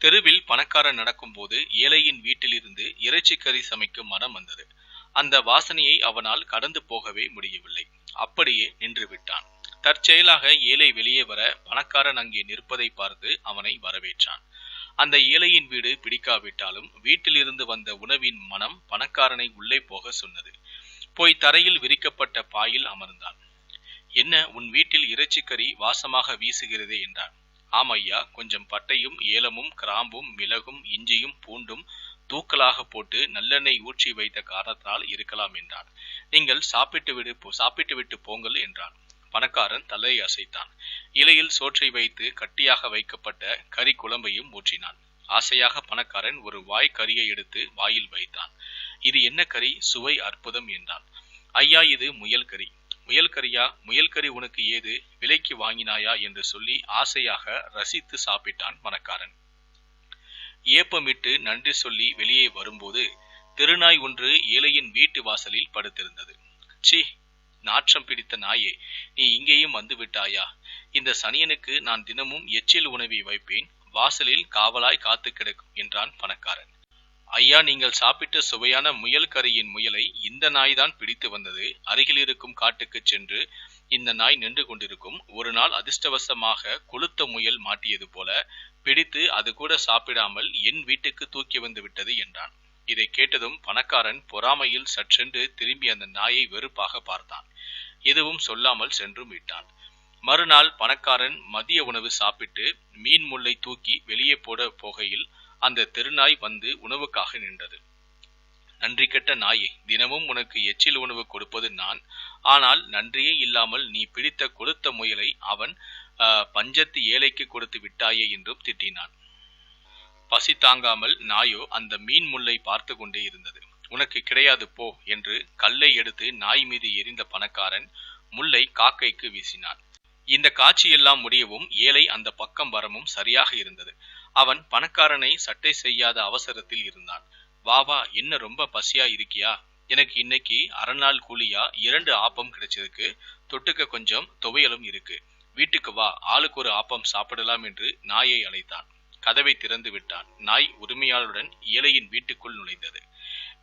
தெருவில் பணக்காரன் நடக்கும்போது ஏழையின் வீட்டிலிருந்து இறைச்சிக்கறி சமைக்கும் மனம் வந்தது. அந்த வாசனையை அவனால் கடந்து போகவே முடியவில்லை. அப்படியே நின்று விட்டான் தற்செயலாக ஏழை வெளியே வர பணக்காரன் அங்கே நிற்பதை பார்த்து அவனை வரவேற்றான். அந்த ஏழையின் வீடு பிடிக்காவிட்டாலும் வீட்டிலிருந்து வந்த உணவின் மனம் பணக்காரனை உள்ளே போக சொன்னது. போய் தரையில் விரிக்கப்பட்ட பாயில் அமர்ந்தான். என்ன உன் வீட்டில் இறைச்சிக்கறி வாசமாக வீசுகிறதே என்றான். ஆம் ஐயா கொஞ்சம் பட்டையும் ஏலமும் கிராம்பும் மிளகும் இஞ்சியும் பூண்டும் தூக்கலாக போட்டு நல்லெண்ணெய் ஊற்றி வைத்த காரணத்தால் இருக்கலாம் என்றான். நீங்கள் சாப்பிட்டு விடு சாப்பிட்டு விட்டு போங்கள் என்றான். பணக்காரன் தலையை அசைத்தான். இலையில் சோற்றை வைத்து கட்டியாக வைக்கப்பட்ட கறி குழம்பையும் ஊற்றினான். ஆசையாக பணக்காரன் ஒரு வாய் கறியை எடுத்து வாயில் வைத்தான். இது என்ன கறி? சுவை அற்புதம் என்றான். ஐயா இது முயல் கறி. முயல்கறியா? முயல்கறி உனக்கு ஏது? விலைக்கு வாங்கினாயா? என்று சொல்லி ஆசையாக ரசித்து சாப்பிட்டான் பணக்காரன் ஏப்பமிட்டு நன்றி சொல்லி வெளியே வரும்போது திருநாய் ஒன்று ஏழையின் வீட்டு வாசலில் படுத்திருந்தது. சி நாற்றம் பிடித்த நாயே நீ இங்கேயும் வந்து விட்டாயா இந்த சனியனுக்கு நான் தினமும் எச்சில் உணவை வைப்பேன் வாசலில் காவலாய் காத்து கிடக்கும் என்றான் பணக்காரன் ஐயா நீங்கள் சாப்பிட்ட சுவையான முயல் கறியின் முயலை இந்த நாய் தான் பிடித்து வந்தது. அருகில் இருக்கும் காட்டுக்கு சென்று இந்த நாய் நின்று கொண்டிருக்கும். ஒரு நாள் அதிர்ஷ்டவசமாக கொளுத்த முயல் மாட்டியது போல பிடித்து அது கூட சாப்பிடாமல் என் வீட்டுக்கு தூக்கி வந்து விட்டது என்றான். இதை கேட்டதும் பணக்காரன் பொறாமையில் சற்றென்று திரும்பி அந்த நாயை வெறுப்பாக பார்த்தான். எதுவும் சொல்லாமல் சென்றும் விட்டான் மறுநாள் பணக்காரன் மதிய உணவு சாப்பிட்டு மீன் முல்லை தூக்கி வெளியே போட போகையில் அந்த தெருநாய் வந்து உணவுக்காக நின்றது. நன்றி கெட்ட நாயே தினமும் உனக்கு எச்சில் உணவு கொடுப்பது நான். ஆனால் நன்றியே இல்லாமல் நீ பிடித்த கொளுத்த முயலை அவன் பஞ்சத்து ஏழைக்கு கொடுத்து விட்டாயே என்றும் திட்டினான். பசி தாங்காமல் நாயோ அந்த மீன் முல்லை பார்த்து கொண்டே இருந்தது. உனக்கு கிடையாது போ என்று கல்லை எடுத்து நாய் மீது எரிந்த பணக்காரன் முல்லை காக்கைக்கு வீசினான். இந்த காட்சியெல்லாம் முடியவும் ஏழை அந்த பக்கம் வரமும் சரியாக இருந்தது. அவன் பணக்காரனை சட்டை செய்யாத அவசரத்தில் இருந்தான். வா வா என்ன ரொம்ப பசியா இருக்கியா? எனக்கு இன்னைக்கு அரநாள் கூலியா? இரண்டு ஆப்பம் கிடைச்சதுக்கு தொட்டுக்க கொஞ்சம் துவையலும் இருக்கு. வீட்டுக்கு வா. ஆளுக்கு ஒரு ஆப்பம் சாப்பிடலாம் என்று நாயை அழைத்தான். கதவை திறந்து விட்டான். நாய் உரிமையாளருடன் ஏழையின் வீட்டுக்குள் நுழைந்தது.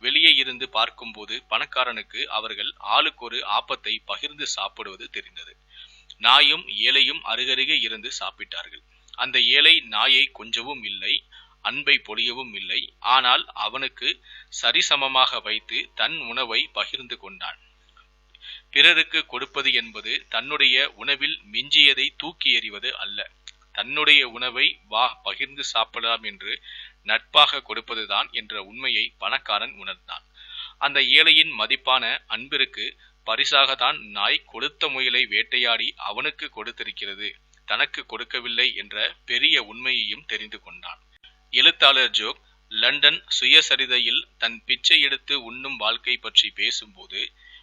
வெளியே இருந்து பார்க்கும்போது பணக்காரனுக்கு அவர்கள் ஆளுக்கு ஒரு ஆப்பத்தை பகிர்ந்து சாப்பிடுவது தெரிந்தது. நாயும் ஏழையும் அருகருகே இருந்து சாப்பிட்டார்கள். அந்த ஏழை நாயை கொஞ்சவும் இல்லை அன்பை பொழியவும் இல்லை. ஆனால் அவனுக்கு சரிசமமாக வைத்து தன் உணவை பகிர்ந்து கொண்டான். பிறருக்கு கொடுப்பது என்பது தன்னுடைய உணவில் மிஞ்சியதை தூக்கி எறிவது அல்ல. தன்னுடைய உணவை வா பகிர்ந்து சாப்பிடலாம் என்று நட்பாக கொடுப்பதுதான் என்ற உண்மையை பணக்காரன் உணர்ந்தான். அந்த ஏழையின் மதிப்பான அன்பிற்கு பரிசாகத்தான் நாய் கொடுத்த முயலை வேட்டையாடி அவனுக்கு கொடுத்திருக்கிறது. தனக்கு கொடுக்கவில்லை என்ற பெரிய உண்மையையும் தெரிந்து கொண்டான். எழுத்தாளர் ஜோக் லண்டன் சுயசரிதையில் தன் பிச்சை எடுத்து உண்ணும் வாழ்க்கை பற்றி பேசும்போது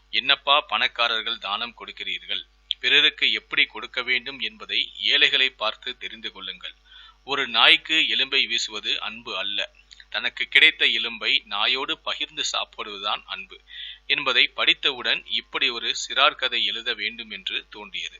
என்னப்பா பணக்காரர்கள் தானம் கொடுக்கிறீர்கள்? பிறருக்கு எப்படி கொடுக்க வேண்டும் என்பதை ஏழைகளை பார்த்து தெரிந்து கொள்ளுங்கள். ஒரு நாய்க்கு எலும்பை வீசுவது அன்பு அல்ல. தனக்கு கிடைத்த எலும்பை நாயோடு பகிர்ந்து சாப்பிடுவதுதான் அன்பு என்பதை படித்தவுடன் இப்படி ஒரு சிறார் கதை எழுத வேண்டும் என்று தோன்றியது.